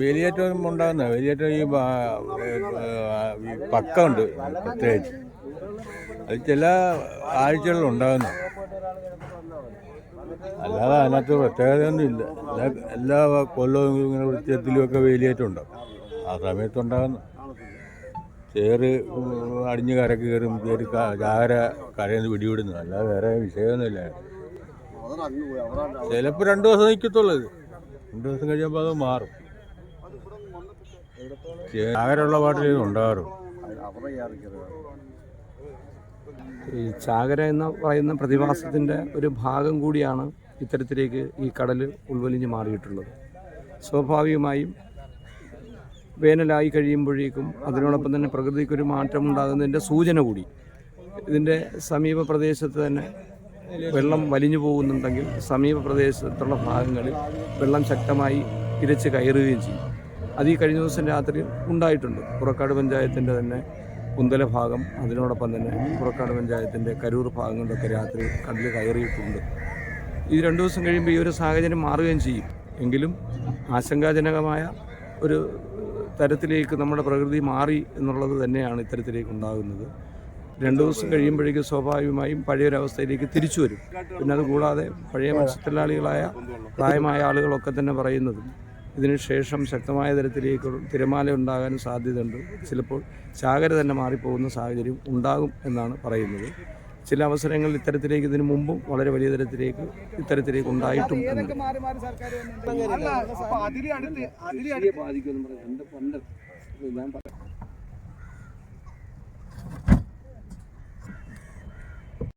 വേലിയേറ്റം ഉണ്ടാകുന്ന വേലിയേറ്റം ഈ പക്കമുണ്ട് ഈ പ്രത്യേകിച്ച്. അത് ചില ആഴ്ചകളിൽ ഉണ്ടാകുന്നു അല്ലാതെ അതിനകത്ത് പ്രത്യേകതയൊന്നും ഇല്ല. എല്ലാ കൊല്ലവും ഇങ്ങനെ വൃത്തിയത്തിലും ഒക്കെ വേലിയേറ്റം ഉണ്ടാകും ആ സമയത്ത് ഉണ്ടാകുന്നു ചേറ് അടിഞ്ഞ് കരക്ക് കയറും ചേര് ചാര കരയിൽ നിന്ന് പിടിവിടുന്നു. അല്ലാതെ വേറെ വിഷയമൊന്നുമില്ല. ചിലപ്പോൾ രണ്ട് ദിവസം നിൽക്കത്തുള്ളത് രണ്ട് ദിവസം കഴിയുമ്പോൾ അത് മാറും. ചാകരയുള്ള പാട്ടിൽ ഉണ്ടാകാറും ഈ ചാകര എന്ന് പറയുന്ന പ്രതിഭാസത്തിന്റെ ഒരു ഭാഗം കൂടിയാണ് ഇത്തരത്തിലേക്ക് ഈ കടൽ ഉൾവലിഞ്ഞ് മാറിയിട്ടുള്ളത്. സ്വാഭാവികമായും വേനലായി കഴിയുമ്പോഴേക്കും അതിനോടൊപ്പം തന്നെ പ്രകൃതിക്കൊരു മാറ്റം ഉണ്ടാകുന്നതിന്റെ സൂചന കൂടി. ഇതിന്റെ സമീപ പ്രദേശത്ത് തന്നെ വെള്ളം വലിഞ്ഞു പോകുന്നുണ്ടെങ്കിൽ സമീപ പ്രദേശത്തുള്ള ഭാഗങ്ങളിൽ വെള്ളം ശക്തമായി ഇരച്ച് കയറുകയും ചെയ്യും. അത് ഈ കഴിഞ്ഞ ദിവസം രാത്രി ഉണ്ടായിട്ടുണ്ട്. പുറക്കാട് പഞ്ചായത്തിന്റെ തന്നെ കുന്തല ഭാഗം അതിനോടൊപ്പം തന്നെ പുറക്കാട് പഞ്ചായത്തിന്റെ കരൂർ ഭാഗങ്ങളിലൊക്കെ രാത്രി കടൽ കയറിയിട്ടുണ്ട്. ഈ രണ്ടു ദിവസം കഴിയുമ്പോൾ ഈ ഒരു സാഹചര്യം മാറുകയും ചെയ്യും. എങ്കിലും ആശങ്കാജനകമായ ഒരു തരത്തിലേക്ക് നമ്മുടെ പ്രകൃതി മാറി എന്നുള്ളത് തന്നെയാണ് ഇത്തരത്തിലേക്ക് ഉണ്ടാകുന്നത്. രണ്ട് ദിവസം കഴിയുമ്പോഴേക്കും സ്വാഭാവികമായും പഴയൊരവസ്ഥയിലേക്ക് തിരിച്ചു വരും. പിന്നെ അതുകൂടാതെ പഴയ മത്സ്യത്തൊഴിലാളികളായ പ്രായമായ ആളുകളൊക്കെ തന്നെ പറയുന്നതും ഇതിനുശേഷം ശക്തമായ തരത്തിലേക്ക് തിരമാല ഉണ്ടാകാൻ സാധ്യതയുണ്ട്. ചിലപ്പോൾ ചാകര തന്നെ മാറിപ്പോകുന്ന സാഹചര്യം ഉണ്ടാകും എന്നാണ് പറയുന്നത്. ചില അവസരങ്ങളിൽ ഇത്തരത്തിലേക്ക് ഇതിനു മുമ്പും വളരെ വലിയ തരത്തിലേക്ക് ഇത്തരത്തിലേക്ക് ഉണ്ടായിട്ടും അടുത്ത് അടുത്ത്. ബാധിക്കുമെന്ന് പണ്ട് ഞാൻ